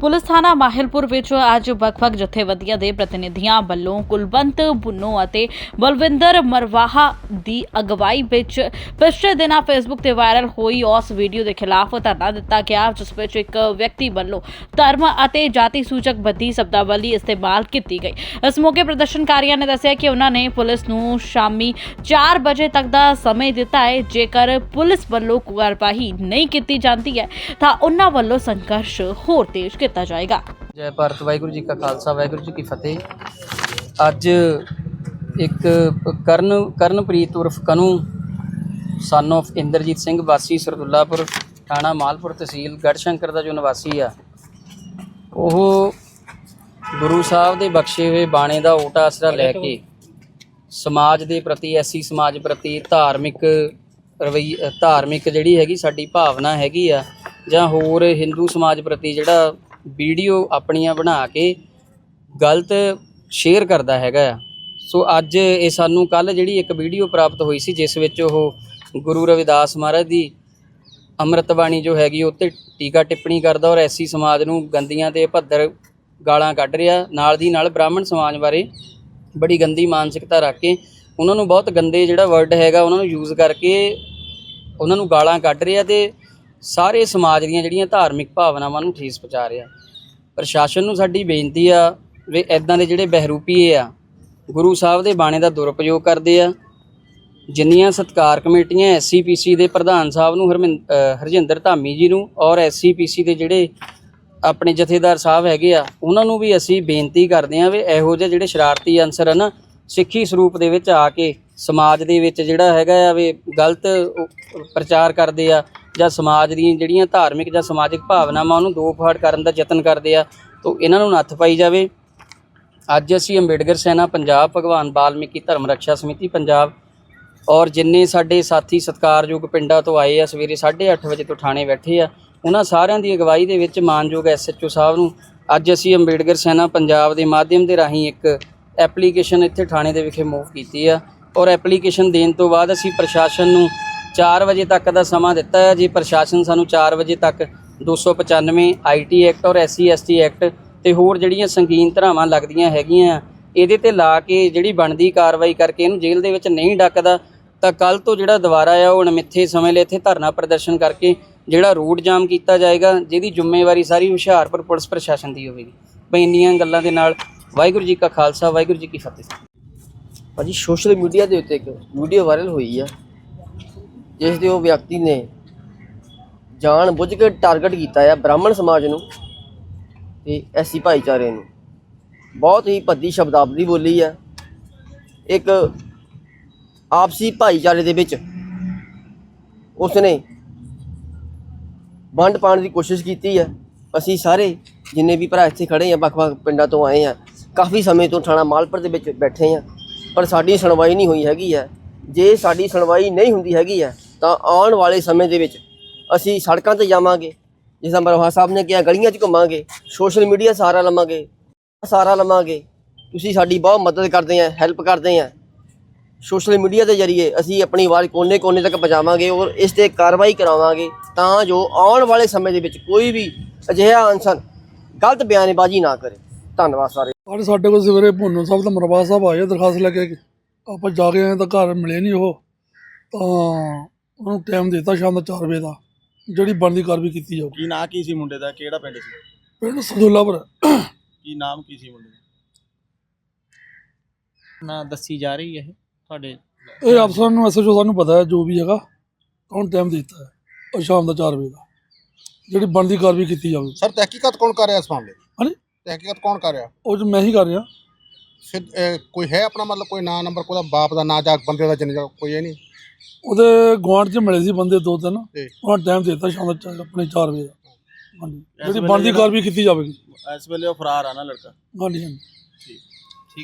Police ਥਾਣਾ ਮਾਹਿਲਪੁਰ ਵਿੱਚ ਅੱਜ ਵੱਖ-ਵੱਖ ਜਥੇਬੰਦੀਆਂ ਦੇ ਪ੍ਰਤੀਨਿਧੀਆਂ ਵੱਲੋਂ ਕੁਲਵੰਤ, ਬੁੰਨੋ ਅਤੇ ਬਲਵਿੰਦਰ ਮਰਵਾਹਾ ਦੀ ਅਗਵਾਈ ਵਿੱਚ ਪਿਛਲੇ ਦਿਨਾਂ ਫੇਸਬੁੱਕ ਤੇ ਵਾਇਰਲ ਹੋਈ ਉਸ ਵੀਡੀਓ ਦੇ ਖਿਲਾਫ ਧਰਨਾ ਦਿੱਤਾ ਗਿਆ, ਜਿਸ ਵਿੱਚ ਇੱਕ ਵਿਅਕਤੀ ਵੱਲੋਂ ਧਰਮ ਅਤੇ ਜਾਤੀ ਸੂਚਕ ਬੱਦੀ ਸ਼ਬਦਾਵਲੀ ਇਸਤੇਮਾਲ ਕੀਤੀ ਗਈ। ਇਸ ਮੌਕੇ ਪ੍ਰਦਰਸ਼ਨਕਾਰੀਆਂ ਨੇ ਦੱਸਿਆ ਕਿ ਉਹਨਾਂ ਨੇ ਪੁਲਿਸ ਨੂੰ ਸ਼ਾਮੀ 4 ਵਜੇ ਤੱਕ ਦਾ ਸਮੇਂ ਦਿੱਤਾ ਹੈ। ਜੇਕਰ ਪੁਲਿਸ ਵੱਲੋਂ ਕਾਰਵਾਈ ਨਹੀਂ ਕੀਤੀ ਜਾਂਦੀ ਹੈ, ਤਾਂ ਉਹਨਾਂ ਵੱਲੋਂ ਸੰਘਰਸ਼ ਹੋਰ ਤੇਜ਼ ਕੀਤਾ ਜਾਏਗਾ। ਜੈ ਭਾਰਤ, ਵਾਹਿਗੁਰੂ ਜੀ ਕਾ ਖਾਲਸਾ, ਵਾਹਿਗੁਰੂ ਜੀ ਕੀ ਫਤਿਹ। ਅੱਜ ਇੱਕ ਕਰਨ, ਕਰਨਪ੍ਰੀਤ ਉਰਫ ਕਨੂ ਸਨ of ਇੰਦਰਜੀਤ ਸਿੰਘ ਵਾਸੀ, ਸਰਦੁੱਲਾਪੁਰ ਥਾਣਾ ਮਾਲਪੁਰ ਤਹਿਸੀਲ ਗੜਸ਼ੰਕਰ ਦਾ ਜੋ ਨਿਵਾਸੀ ਆ। ਉਹ ਗੁਰੂ ਸਾਹਿਬ ਦੇ ਬਖਸ਼ੇ ਹੋਏ ਬਾਣੇ ਦਾ ਓਟਾ ਆਸਰਾ ਲੈ ਕੇ ਸਮਾਜ ਦੇ ਪ੍ਰਤੀ, ਐਸੀ ਸਮਾਜ ਪ੍ਰਤੀ ਧਾਰਮਿਕ ਰਵਈ, ਧਾਰਮਿਕ ਜਿਹੜੀ ਹੈਗੀ ਸਾਡੀ ਭਾਵਨਾ ਹੈਗੀ ਆ, ਜਾਂ ਹੋਰ ਹਿੰਦੂ ਸਮਾਜ ਪ੍ਰਤੀ ਜਿਹੜਾ ਵੀਡੀਓ ਆਪਣੀਆਂ ਬਣਾ ਕੇ ਗਲਤ ਸ਼ੇਅਰ ਕਰਦਾ ਹੈਗਾ ਆ। ਸੋ ਅੱਜ ਇਹ ਸਾਨੂੰ ਕੱਲ ਜਿਹੜੀ ਇੱਕ ਵੀਡੀਓ ਪ੍ਰਾਪਤ ਹੋਈ ਸੀ, ਜਿਸ ਵਿੱਚ ਉਹ ਗੁਰੂ ਰਵਿਦਾਸ ਮਹਾਰਾਜ ਦੀ ਅੰਮ੍ਰਿਤ ਬਾਣੀ ਜੋ ਹੈਗੀ, ਉਹ ਤੇ ਟੀਕਾ ਟਿੱਪਣੀ ਕਰਦਾ ਔਰ ਐਸੀ ਸਮਾਜ ਨੂੰ ਗੰਦੀਆਂ ਤੇ ਭੱਦਰ ਗਾਲਾਂ ਕੱਢ ਰਿਹਾ। ਨਾਲ ਦੀ ਨਾਲ ਬ੍ਰਾਹਮਣ ਸਮਾਜ ਬਾਰੇ ਬੜੀ ਗੰਦੀ ਮਾਨਸਿਕਤਾ ਰੱਖ ਕੇ ਉਹਨਾਂ ਨੂੰ ਬਹੁਤ ਗੰਦੇ ਜਿਹੜਾ ਵਰਡ ਹੈਗਾ, ਉਹਨਾਂ ਨੂੰ ਯੂਜ਼ ਕਰਕੇ ਉਹਨਾਂ ਨੂੰ ਗਾਲਾਂ ਕੱਢ ਰਿਹਾ ਤੇ ਸਾਰੇ ਸਮਾਜ ਦੀਆਂ ਜਿਹੜੀਆਂ ਧਾਰਮਿਕ ਭਾਵਨਾਵਾਂ ਨੂੰ ਠੇਸ ਪਹੁੰਚਾ ਰਿਹਾ ਪ੍ਰਸ਼ਾਸਨ ਨੂੰ ਸਾਡੀ ਬੇਨਤੀ ਆ ਵੀ ਇਦਾਂ ਦੇ ਜਿਹੜੇ ਬਹਿਰੂਪੀਏ ਆ, ਗੁਰੂ ਸਾਹਿਬ ਦੇ ਬਾਣੇ ਦਾ ਦੁਰਉਪਯੋਗ ਕਰਦੇ ਆ। ਜਿੰਨੀਆਂ ਸਤਕਾਰ ਕਮੇਟੀਆਂ ਐਸਸੀਪੀਸੀ ਦੇ ਪ੍ਰਧਾਨ ਸਾਹਿਬ ਨੂੰ, ਹਰਮਿੰ- ਹਰਜਿੰਦਰ ਧਾਮੀ ਜੀ ਨੂੰ ਔਰ ਐਸਸੀਪੀਸੀ ਦੇ ਜਿਹੜੇ ਆਪਣੇ ਜਥੇਦਾਰ ਸਾਹਿਬ ਹੈਗੇ ਆ, ਉਹਨਾਂ ਨੂੰ ਵੀ ਅਸੀਂ ਬੇਨਤੀ ਕਰਦੇ ਆ ਵੀ ਇਹੋ ਜਿਹੇ ਜਿਹੜੇ ਸ਼ਰਾਰਤੀ ਅਨਸਰ ਹਨ ਸਿੱਖੀ ਸਰੂਪ ਦੇ ਵਿੱਚ ਆ ਕੇ ਸਮਾਜ ਦੇ ਵਿੱਚ ਜਿਹੜਾ ਹੈਗਾ ਆ ਵੀ ਗਲਤ ਪ੍ਰਚਾਰ ਕਰਦੇ ਆ ਜਾਂ ਸਮਾਜ ਦੀਆਂ ਜਿਹੜੀਆਂ ਧਾਰਮਿਕ ਜਾਂ ਸਮਾਜਿਕ ਭਾਵਨਾਵਾਂ ਉਹਨੂੰ ਦੋ ਫਾੜ ਕਰਨ ਦਾ ਯਤਨ ਕਰਦੇ ਆ, ਤਾਂ ਇਹਨਾਂ ਨੂੰ ਨੱਥ ਪਾਈ ਜਾਵੇ। ਅੱਜ ਅਸੀਂ ਅੰਬੇਡਕਰ ਸੈਨਾ, ਪੰਜਾਬ, ਭਗਵਾਨ ਵਾਲਮੀਕੀ ਧਰਮ ਰੱਖਿਆ ਸਮਿਤੀ, ਪੰਜਾਬ। ਔਰ ਜਿੰਨੇ ਸਾਡੇ ਸਾਥੀ ਸਤਿਕਾਰਯੋਗ ਪਿੰਡਾਂ ਤੋਂ ਆਏ ਆ, ਸਵੇਰੇ 8:30 ਵਜੇ ਤੋਂ ਥਾਣੇ ਬੈਠੇ ਆ, ਉਹਨਾਂ ਸਾਰਿਆਂ ਦੀ ਅਗਵਾਈ ਦੇ ਵਿੱਚ ਮਾਨਯੋਗ ਐਸਐਚਓ ਸਾਹਿਬ ਨੂੰ ਅੱਜ ਅਸੀਂ ਅੰਬੇਡਕਰ ਸੈਨਾ, ਪੰਜਾਬ ਦੇ ਮਾਧਿਅਮ ਦੇ ਰਾਹੀਂ ਇੱਕ ਐਪਲੀਕੇਸ਼ਨ ਇੱਥੇ ਥਾਣੇ ਦੇ ਵਿਖੇ ਮੂਵ ਕੀਤੀ ਆ। ਔਰ ਐਪਲੀਕੇਸ਼ਨ ਦੇਣ ਤੋਂ ਬਾਅਦ ਅਸੀਂ ਪ੍ਰਸ਼ਾਸਨ ਨੂੰ 4 ਵਜੇ ਤੱਕ ਦਾ ਸਮਾਂ ਦਿੱਤਾ ਹੈ। ਜੇ, ਪ੍ਰਸ਼ਾਸਨ ਸਾਨੂੰ 4 ਵਜੇ ਤੱਕ 295 ਆਈਟੀ ਐਕਟ ਔਰ ਐਸਸੀ ਐਸਟੀ ਐਕਟ ਤੇ ਹੋਰ ਜਿਹੜੀਆਂ ਸੰਗੀਨ ਧਰਾਵਾਂ ਲੱਗਦੀਆਂ ਹੈਗੀਆਂ, ਇਹਦੇ ਤੇ ਲਾ ਕੇ ਜਿਹੜੀ ਬਣਦੀ ਕਾਰਵਾਈ ਕਰਕੇ ਇਹਨੂੰ ਜੇਲ੍ਹ ਦੇ ਵਿੱਚ ਨਹੀਂ ਡੱਕਦਾ, ਤਾਂ ਕੱਲ ਤੋਂ ਜਿਹੜਾ ਦੁਬਾਰਾ ਆ ਉਹ ਅਣਮਿੱਥੇ ਸਮੇਂ ਲਈ ਇੱਥੇ ਧਰਨਾ ਪ੍ਰਦਰਸ਼ਨ ਕਰਕੇ ਜਿਹੜਾ ਰੂਟ ਜਾਮ ਕੀਤਾ ਜਾਏਗਾ, ਜਿਹਦੀ ਜ਼ਿੰਮੇਵਾਰੀ ਸਾਰੀ ਹੁਸ਼ਿਆਰਪੁਰ ਪੁਲਿਸ ਪ੍ਰਸ਼ਾਸਨ ਦੀ ਹੋਵੇਗੀ। ਬਈ ਇੰਨੀਆਂ ਗੱਲਾਂ ਦੇ ਨਾਲ ਵਾਹਿਗੁਰੂ ਜੀ ਕਾ ਖਾਲਸਾ, ਵਾਹਿਗੁਰੂ ਜੀ ਕੀ ਫਤਿਹ। ਭਾਜੀ ਸੋਸ਼ਲ ਮੀਡੀਆ ਦੇ ਉੱਤੇ ਇੱਕ ਵੀਡੀਓ ਵਾਇਰਲ ਹੋਈ ਆ, ਜਿਸ ਦੇ ਉਹ ਵਿਅਕਤੀ ਨੇ ਜਾਣ ਬੁੱਝ ਕੇ ਟਾਰਗੇਟ ਕੀਤਾ ਆ ਬ੍ਰਾਹਮਣ ਸਮਾਜ ਨੂੰ ਤੇ ਐਸੀ ਭਾਈਚਾਰੇ ਨੂੰ। ਬਹੁਤ ਹੀ ਭੱਦੀ ਸ਼ਬਦਾਵਲੀ ਬੋਲੀ ਆ। ਇੱਕ ਆਪਸੀ ਭਾਈਚਾਰੇ ਦੇ ਵਿੱਚ ਉਸਨੇ ਵੰਡ ਪਾਉਣ ਦੀ ਕੋਸ਼ਿਸ਼ ਕੀਤੀ ਹੈ ਅਸੀਂ ਸਾਰੇ ਜਿੰਨੇ ਵੀ ਭਰਾ ਇੱਥੇ ਖੜੇ ਆ, ਵੱਖ-ਵੱਖ ਪਿੰਡਾਂ ਤੋਂ ਆਏ ਆ, ਕਾਫੀ ਸਮੇਂ ਤੋਂ ਥਾਣਾ ਮਾਲਪੁਰ ਦੇ ਵਿੱਚ ਬੈਠੇ ਆ। ਪਰ ਸਾਡੀ ਸੁਣਵਾਈ ਨਹੀਂ ਹੋਈ ਹੈਗੀ ਹੈ। ਜੇ ਸਾਡੀ ਸੁਣਵਾਈ ਨਹੀਂ ਹੁੰਦੀ ਹੈਗੀ ਹੈ, ਤਾਂ ਆਉਣ ਵਾਲੇ ਸਮੇਂ ਦੇ ਵਿੱਚ ਅਸੀਂ ਸੜਕਾਂ ਤੇ ਜਾਵਾਂਗੇ। ਜਿਸ ਤਰ੍ਹਾਂ ਮਰਵਾ ਸਾਹਿਬ ਨੇ ਕਿਹਾ, ਗਲੀਆਂ 'ਚ ਘੁੰਮਾਂਗੇ, ਸੋਸ਼ਲ ਮੀਡੀਆ ਸਾਰਾ ਲਵਾਂਗੇ ਸਾਰਾ ਲਵਾਂਗੇ। ਤੁਸੀਂ ਸਾਡੀ ਬਹੁਤ ਮਦਦ ਕਰਦੇ ਆ, ਹੈਲਪ ਕਰਦੇ ਆ। ਸੋਸ਼ਲ ਮੀਡੀਆ ਦੇ ਜ਼ਰੀਏ ਅਸੀਂ ਆਪਣੀ ਆਵਾਜ਼ ਕੋਨੇ-ਕੋਨੇ ਤੱਕ ਪਹੁੰਚਾਵਾਂਗੇ ਔਰ ਇਸ ਤੇ ਕਾਰਵਾਈ ਕਰਾਵਾਂਗੇ ਤਾਂ ਜੋ ਆਉਣ ਵਾਲੇ ਸਮੇਂ ਦੇ ਵਿੱਚ ਕੋਈ ਵੀ ਅਜਿਹਾ ਅਨਸਰ ਗਲਤ ਬਿਆਨਬਾਜ਼ੀ ਨਾ ਕਰੇ। ਧੰਨਵਾਦ ਸਾਰੇ। ਅੱਜ ਸਾਡੇ ਕੋਲ ਸਵੇਰੇ ਭੁੰਨੋ ਸਾਹਿਬ ਦਾ ਮਰਵਾ ਸਾਹਿਬ ਆਏ ਦਰਖਾਸਤ ਲੈ ਕੇ ਆਪਾਂ ਜਾ ਕੇ ਆਏ ਤਾਂ ਘਰ ਮਿਲੇ ਨਹੀਂ ਉਹ। ਤਾਂ ਉਹਨੂੰ ਟਾਈਮ ਦਿੱਤਾ ਸ਼ਾਮ ਦਾ 4 ਵਜੇ ਦਾ ਜਿਹੜੀ ਬਣਦੀ ਕਾਰਵਾਈ ਕੀਤੀ ਜਾਊ ਕੀ ਨਾਂ ਕੀ ਸੀ ਮੁੰਡੇ ਦਾ? ਕਿਹੜਾ ਪਿੰਡ ਸੀ? ਪਿੰਡ ਸਦੁੱਲਾਪੁਰ। ਕੀ ਨਾਮ ਕੀ ਸੀ ਮੁੰਡੇ ਦਾ? ਨਾ ਦੱਸੀ ਜਾ ਰਹੀ ਹੈ ਇਹ ਤੁਹਾਡੇ ਇਹ ਅਫਸਰਾਂ ਨੂੰ ਐਸਐਚਓ ਸਾਨੂੰ ਪਤਾ ਹੈ ਜੋ ਵੀ ਹੈਗਾ ਕੌਣ ਟਾਈਮ ਦਿੱਤਾ ਹੈ ਉਹ ਸ਼ਾਮ ਦਾ 4 ਵਜੇ ਦਾ ਜਿਹੜੀ ਬਣਦੀ ਕਾਰਵਾਈ ਕੀਤੀ ਜਾਊ ਸਰ ਤਹਿਕੀਕਤ ਕੌਣ ਕਰ ਰਿਹਾ ਇਸ ਮਾਮਲੇ ਦੀ ਹਾਂਜੀ? ਤਹਿਕੀਕਤ ਕੌਣ ਕਰ ਰਿਹਾ? ਉਹ 'ਚ ਮੈਂ ਹੀ ਕਰ ਰਿਹਾ। ਫਿਰ ਅਹ, ਕੋਈ ਹੈ ਆਪਣਾ ਮਤਲਬ ਕੋਈ ਨਾਂ ਨੰਬਰ ਕੋਈ ਬਾਪ ਦਾ ਨਾਂ ਜਾਂ ਬੰਦੇ ਦਾ ਜਨਮ ਕੋਈ ਇਹ ਨਹੀਂ? ਉਹਦੇ ਗੁਆਂਢ 'ਚ ਮਿਲੇ ਸੀ ਬੰਦੇ ਦੋ ਤਿੰਨ। ਜੀ। ਉਹਨਾਂ ਟਾਈਮ ਦਿੱਤਾ ਸ਼ਾਮ ਦਾ ਚਾਰ- ਆਪਣੇ 4 ਵਜੇ ਦਾ। ਹਾਂਜੀ। ਜਿਹੜੀ ਵੇਲੇ ਬਣਦੀ ਜਿਹੜਾ- ਕਾਰਵਾਈ ਕੀਤੀ ਜਾਵੇਗੀ। ਇਸ ਵੇਲੇ ਉਹ ਫਰਾਰ ਆ ਨਾ ਲੜਕਾ। ਹਾਂਜੀ ਹਾਂਜੀ। ਠੀਕ।